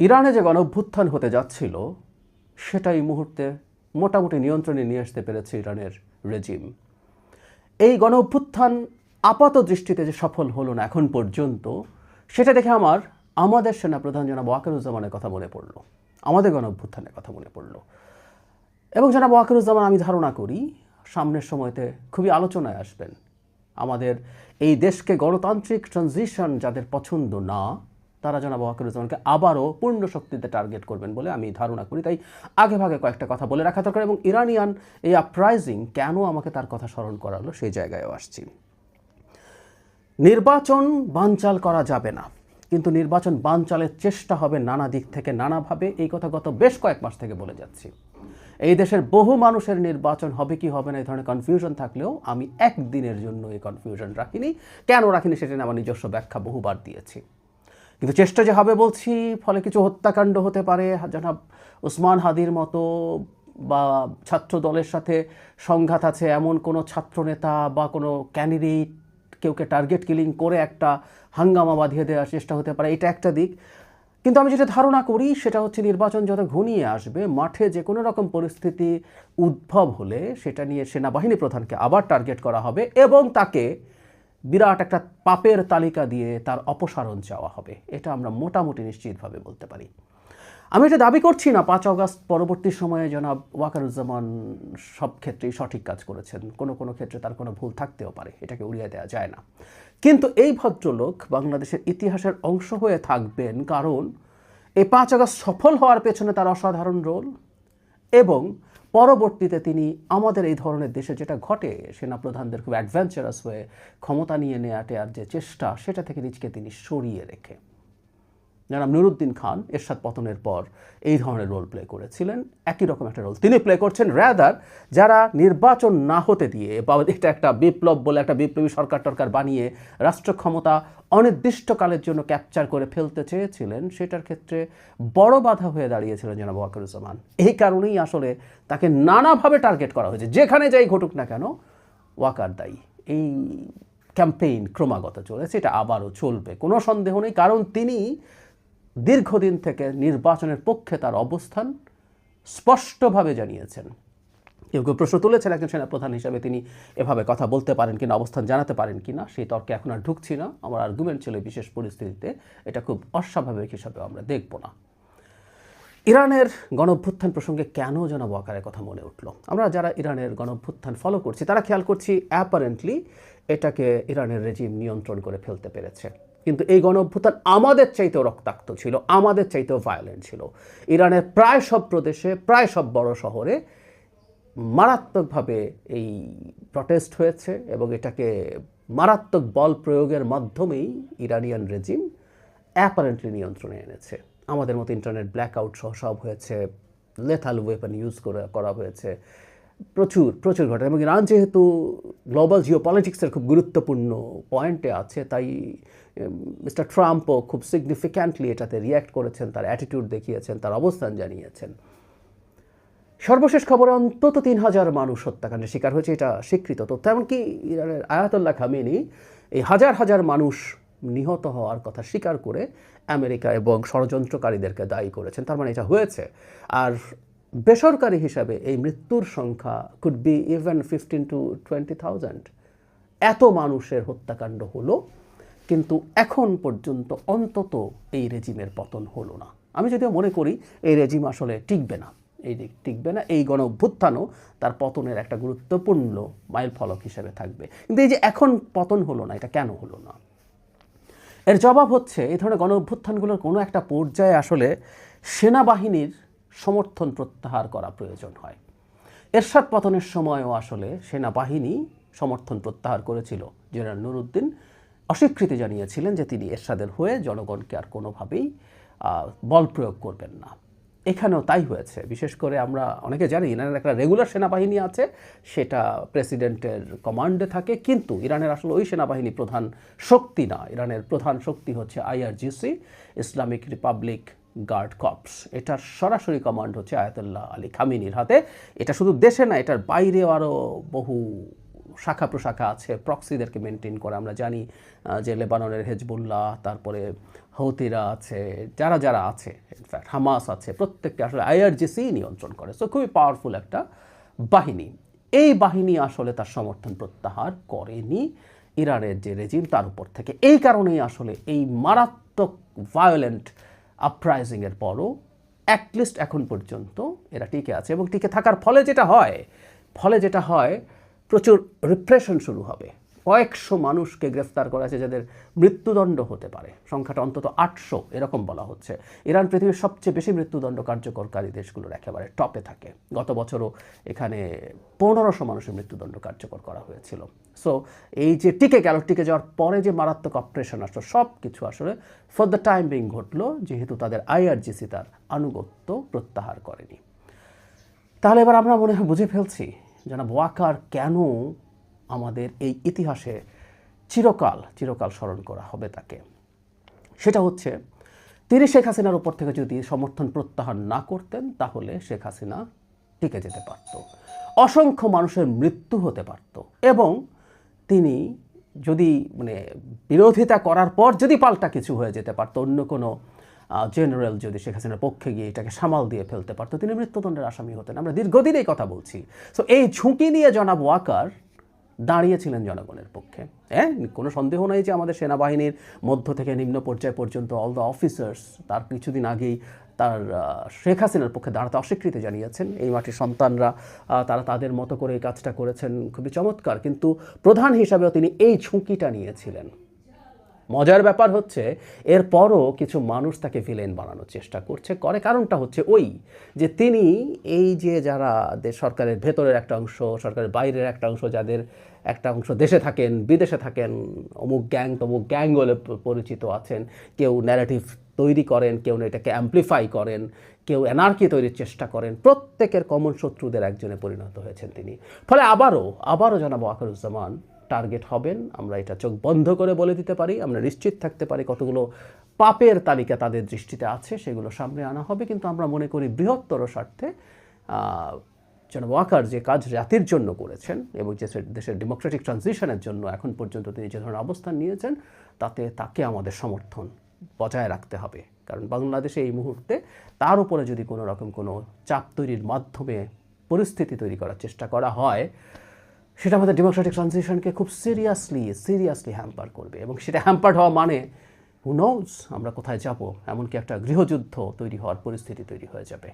ইরানে যে গণ অভ্যুত্থান হতে যাচ্ছিল সেটা এই মুহূর্তে মোটামুটি নিয়ন্ত্রণে নিয়ে আসতে পেরেছে ইরানের রেজিম। এই গণ অভ্যুত্থান আপাত দৃষ্টিতে যে সফল হলো না এখন পর্যন্ত, সেটা দেখে আমার, আমাদের সেনাপ্রধান জনাব ওয়াকারুজ্জামানের কথা মনে পড়ল। আমাদের গণ অভ্যুত্থানের কথা মনে পড়ল। এবং জনাব ওয়াকারুজ্জামান, আমি ধারণা করি, সামনের সময়তে খুবই আলোচনায় আসবেন। আমাদের এই দেশকে গণতান্ত্রিক ট্রানজিশন যাদের পছন্দ না তারা জনাব ওয়াকারুজ্জামানকে আবারও পূর্ণ শক্তিতে টার্গেট করবেন বলে আমি ধারণা করি। তাই আগে ভাগে কয়েকটা কথা বলে রাখা দরকার এবং ইরানিয়ান এই আপরাইজিং কেন আমাকে তার কথা স্মরণ করালো সেই জায়গায়ও আসছি। নির্বাচন বানচাল করা যাবে না, কিন্তু নির্বাচন বানচালের চেষ্টা হবে নানা দিক থেকে নানাভাবে। এই কথা গত বেশ কয়েক মাস থেকে বলে যাচ্ছি। এই দেশের বহু মানুষের নির্বাচন হবে কি হবে না এই ধরনের কনফিউশন থাকলেও আমি একদিনের জন্য এই কনফিউশন রাখিনি। কেন রাখিনি সেটা আমার নিজস্ব ব্যাখ্যা বহুবার দিয়েছি। কিন্তু চেষ্টা যে হবে বলছি, ফলে কিছু হত্যাকাণ্ড হতে পারে। জনাব উসমান হাদির মতো বা ছাত্র দলের সাথে সংঘাত আছে, এমন কোনো ছাত্রনেতা বা কোনো ক্যান্ডিডেট কেউকে টার্গেট কিলিং করে একটা হাঙ্গামা বাঁধিয়ে দেওয়ার চেষ্টা হতে পারে, এটা একটা দিক। কিন্তু আমি যেটা ধারণা করি, সেটা হচ্ছে নির্বাচন যত ঘনিয়ে আসবে, মাঠে যে কোনো রকম পরিস্থিতি উদ্ভব হলে সেটা নিয়ে সেনাবাহিনী প্রধানকে আবার টার্গেট করা হবে এবং তাকে বিরাট একটা পাপের তালিকা দিয়ে তার অপসারণ চাওয়া হবে। এটা আমরা মোটামুটি নিশ্চিতভাবে বলতে পারি। আমি এটা দাবি করছি না, পাঁচ অগাস্ট পরবর্তী সময়ে জনাব ওয়াকারুজ্জামান সব ক্ষেত্রেই সঠিক কাজ করেছেন। কোনো কোনো ক্ষেত্রে তার কোনো ভুল থাকতেও পারে, এটাকে উড়িয়ে দেওয়া যায় না। কিন্তু এই ভদ্রলোক বাংলাদেশের ইতিহাসের অংশ হয়ে থাকবেন কারণ, এই পাঁচ আগস্ট সফল হওয়ার পেছনে তার অসাধারণ রোল এবং পরবর্তীতে তিনি আমাদের এই ধরনের দেশে যেটা ঘটে, সেনাপ্রধানদের খুব অ্যাডভেঞ্চারাস হয়ে ক্ষমতা নিয়ে নেয়াটে আর যে চেষ্টা, সেটা থেকে নিজকে তিনি সরিয়ে রেখে। জনাব নুরুদ্দিন খান এরশাদ পতনের পর এই ধরনের রোল প্লে করেছিলেন। একই রকম একটা রোল তিনি প্লে করছেন র্যাদার যারা নির্বাচন না হতে দিয়ে বা এটা একটা বিপ্লব বলে একটা বিপ্লবী সরকার টরকার বানিয়ে রাষ্ট্র ক্ষমতা অনির্দিষ্টকালের জন্য ক্যাপচার করে ফেলতে চেয়েছিলেন, সেটার ক্ষেত্রে বড় বাধা হয়ে দাঁড়িয়েছিলেন জনাব ওয়াকারুজ্জামান। এই কারণেই আসলে তাকে নানাভাবে টার্গেট করা হয়েছে। যেখানে যাই ঘটুক না কেন, ওয়াকার দায়ী। এই ক্যাম্পেইন ক্রমাগত চলেছে, এটা আবারও চলবে। কোনো সন্দেহ নেই, কারণ তিনি দীর্ঘদিন থেকে নির্বাচনের পক্ষে তার অবস্থান স্পষ্টভাবে জানিয়েছেন। কেউ কেউ প্রশ্ন তুলেছেন একজন সেনাপ্রধান হিসাবে তিনি এভাবে কথা বলতে পারেন কিনা, অবস্থান জানাতে পারেন কিনা, সেই তর্কে এখন আর ঢুকছি না। আমার আর্গুমেন্ট ছিল বিশেষ পরিস্থিতিতে এটা খুব অস্বাভাবিক হিসাবে আমরা দেখব না। ইরানের গণভ্যুত্থান প্রসঙ্গে কেন যেন ওয়াকারের কথা মনে উঠল? আমরা যারা ইরানের গণভ্যুত্থান ফলো করছি, তারা খেয়াল করছি অ্যাপারেন্টলি এটাকে ইরানের রেজিম নিয়ন্ত্রণ করে ফেলতে পেরেছে। কিন্তু এই গণ অভ্যুত্থান আমাদের চাইতেও রক্তাক্ত ছিল, আমাদের চাইতেও ভায়োলেন্ট ছিল। ইরানের প্রায় সব প্রদেশে, প্রায় সব বড় শহরে মারাত্মকভাবে এই প্রটেস্ট হয়েছে এবং এটাকে মারাত্মক বল প্রয়োগের মাধ্যমেই ইরানিয়ান রেজিম অ্যাপারেন্টলি নিয়ন্ত্রণে এনেছে। আমাদের মতো ইন্টারনেট ব্ল্যাকআউট সহ সব হয়েছে লেথাল ওয়েপন ইউজ করে, করা হয়েছে। প্রচুর প্রচুর ঘটনা। এবং ইরান যেহেতু গ্লোবাল জিও পলিটিক্সের খুব গুরুত্বপূর্ণ পয়েন্টে আছে, তাই মিস্টার ট্রাম্পও খুব সিগনিফিক্যান্টলি এটাতে রিয়্যাক্ট করেছেন, তার অ্যাটিটিউড দেখিয়েছেন, তার অবস্থান জানিয়েছেন। সর্বশেষ খবরে অন্তত তিন হাজার মানুষ হত্যাকাণ্ডের শিকার হয়েছে, এটা স্বীকৃত তথ্য। এমনকি ইরানের আয়াতুল্লাহ খামেনি এই হাজার হাজার মানুষ নিহত হওয়ার কথা স্বীকার করে আমেরিকা এবং ষড়যন্ত্রকারীদেরকে দায়ী করেছেন। তার মানে এটা হয়েছে। আর বেসরকারি হিসাবে এই মৃত্যুর সংখ্যা could be even fifteen to twenty thousand এত মানুষের হত্যাকাণ্ড হলো, কিন্তু এখন পর্যন্ত অন্তত এই রেজিমের পতন হলো না। আমি যদিও মনে করি এই রেজিম আসলে টিকবে না। এই দিক টিকবে না, এই গণ অভ্যুত্থানও তার পতনের একটা গুরুত্বপূর্ণ মাইল ফলক হিসেবে থাকবে। কিন্তু এই যে এখন পতন হলো না, এটা কেন হলো না? এর জবাব হচ্ছে, এই ধরনের গণ অভ্যুত্থানগুলোর কোনো একটা পর্যায়ে আসলে সেনাবাহিনীর সমর্থন প্রত্যাহার করা প্রয়োজন হয়। এরশাদ পতনের সময়ও আসলে সেনাবাহিনী সমর্থন প্রত্যাহার করেছিল। জেনারেল নুরুদ্দিন অস্বীকৃতি জানিয়েছিলেন যে তিনি এরশাদের হয়ে জনগণকে আর কোনোভাবেই বল প্রয়োগ করবেন না। এখানেও তাই হয়েছে। বিশেষ করে আমরা অনেকে জানি ইরানের একটা রেগুলার সেনাবাহিনী আছে, সেটা প্রেসিডেন্টের কমান্ডে থাকে, কিন্তু ইরানের আসলে ওই সেনাবাহিনী প্রধান শক্তি না। ইরানের প্রধান শক্তি হচ্ছে IRGC, Islamic republic guard corps এটার সরাসরি কমান্ড হচ্ছে আয়াতুল্লাহ আলী খামিনির হাতে। এটা শুধু দেশে না, এটার বাইরেও আরও বহু শাখা প্রশাখা আছে। প্রক্সিদেরকে মেনটেন করে আমরা জানি যে লেবাননের হেজবুল্লাহ, তারপরে হৌতিরা আছে, যারা যারা আছে ইনফ্যাক্ট হামাস আছে প্রত্যেককে আসলে আইআরজিসি নিয়ন্ত্রণ করে। সো খুবই পাওয়ারফুল একটা বাহিনী। এই বাহিনী আসলে তার সমর্থন প্রত্যাহার করেনি ইরানের যে রেজিম তার উপর থেকে। এই কারণেই আসলে এই মারাত্মক ভায়োলেন্ট আপরাইজিংয়ের পরও অ্যাটলিস্ট এখন পর্যন্ত এরা টিকে আছে এবং টিকে থাকার ফলে যেটা হয়, ফলে যেটা হয়, প্রচুর রিপ্রেশন শুরু হবে। কয়েকশো মানুষকে গ্রেফতার করা আছে যাদের মৃত্যুদণ্ড হতে পারে। সংখ্যাটা অন্তত আটশো, এরকম বলা হচ্ছে। ইরান পৃথিবীর সবচেয়ে বেশি মৃত্যুদণ্ড কার্যকরকারী দেশগুলোর একেবারে টপে থাকে। গত বছরও এখানে পনেরোশো মানুষের মৃত্যুদণ্ড কার্যকর করা হয়েছিল। সো এই যে টিকে গেল, টিকে যাওয়ার পরে যে মারাত্মক অপারেশন আসলো সব কিছু আসলে ফর দ্য টাইম বিং ঘটলো, যেহেতু তাদের আইআরজিসি তার আনুগত্য প্রত্যাহার করেনি। তাহলে এবার আমরা মনে হয় বুঝে ফেলছি, জনাব ওয়াকার কেন আমাদের এই ইতিহাসে চিরকাল চিরকাল স্মরণ করা হবে তাকে। সেটা হচ্ছে, তিনি শেখ হাসিনার উপর থেকে যদি সমর্থন প্রত্যাহার না করতেন, তাহলে শেখ হাসিনা টিকে যেতে পারত। অসংখ্য মানুষের মৃত্যু হতে পারত এবং তিনি যদি মানে বিরোধিতা করার পর যদি পাল্টা কিছু হয়ে যেতে পারতো, অন্য কোনো জেনারেল যদি শেখ হাসিনার পক্ষে গিয়ে এটাকে সামাল দিয়ে ফেলতে পারতো, তিনি মৃত্যুদণ্ডের আসামি হতেন। আমরা দীর্ঘদিন এই কথা বলছি। সো এই ঝুঁকি নিয়ে জনাব ওয়াকার দাঁড়িয়েছিলেন জনগণের পক্ষে। হ্যাঁ কোনো সন্দেহ নেই যে আমাদের সেনাবাহিনীর মধ্য থেকে নিম্ন পর্যায় পর্যন্ত অল দ্য অফিসার্স তার কিছুদিন আগেই তার শেখ হাসিনার পক্ষে দাঁড়াতে অস্বীকৃতি জানিয়েছেন। এই মাটির সন্তানরা তারা তাদের মতো করে এই কাজটা করেছেন। খুবই চমৎকার। কিন্তু প্রধান হিসাবেও তিনি এই ঝুঁকিটা নিয়েছিলেন। মজার ব্যাপার হচ্ছে, এরপরও কিছু মানুষ তাকে ভিলেন বানানোর চেষ্টা করছে। করে কারণটা হচ্ছে ওই যে তিনি এই যে যারা সরকারের ভেতরের একটা অংশ, সরকারের বাইরের একটা অংশ, যাদের একটা অংশ দেশে থাকেন, বিদেশে থাকেন, অমুক গ্যাং তমুক গ্যাং বলে পরিচিত আছেন, কেউ ন্যারেটিভ তৈরি করেন, কেউ এটাকে অ্যাম্প্লিফাই করেন, কেউ এনার্কি তৈরির চেষ্টা করেন, প্রত্যেকের কমন শত্রুদের একজনে পরিণত হয়েছেন তিনি। ফলে আবারও আবারও জানাব আখরুজ্জামান টার্গেট হবেন, আমরা এটা চোখ বন্ধ করে বলে দিতে পারি, আমরা নিশ্চিত থাকতে পারি কতগুলো পাপের তালিকা তাদের দৃষ্টিতে আছে, সেগুলো সামনে আনা হবে। কিন্তু আমরা মনে করি বৃহত্তর স্বার্থে জনাব ওয়াকার যে কাজ জাতির জন্য করেছেন এবং যে দেশের ডেমোক্রেটিক ট্রানজিশনের জন্য এখন পর্যন্ত তিনি যে ধরনের অবস্থান নিয়েছেন, তাতে তাকে আমাদের সমর্থন বজায় রাখতে হবে। কারণ বাংলাদেশে এই মুহূর্তে তার উপরে যদি কোনো রকম কোনো চাপ তৈরির মাধ্যমে পরিস্থিতি তৈরি করার চেষ্টা করা হয় সেটা আমাদের ডেমোক্রেটিক ট্রানজিশনকে খুব সিরিয়াসলি সিরিয়াসলি হ্যাম্পার করবে এবং সেটা হ্যাম্পার হওয়া মানে হু নোজ আমরা কোথায় যাব? এমনকি একটা গৃহযুদ্ধ তৈরি হওয়ার পরিস্থিতি তৈরি হয়ে যাবে।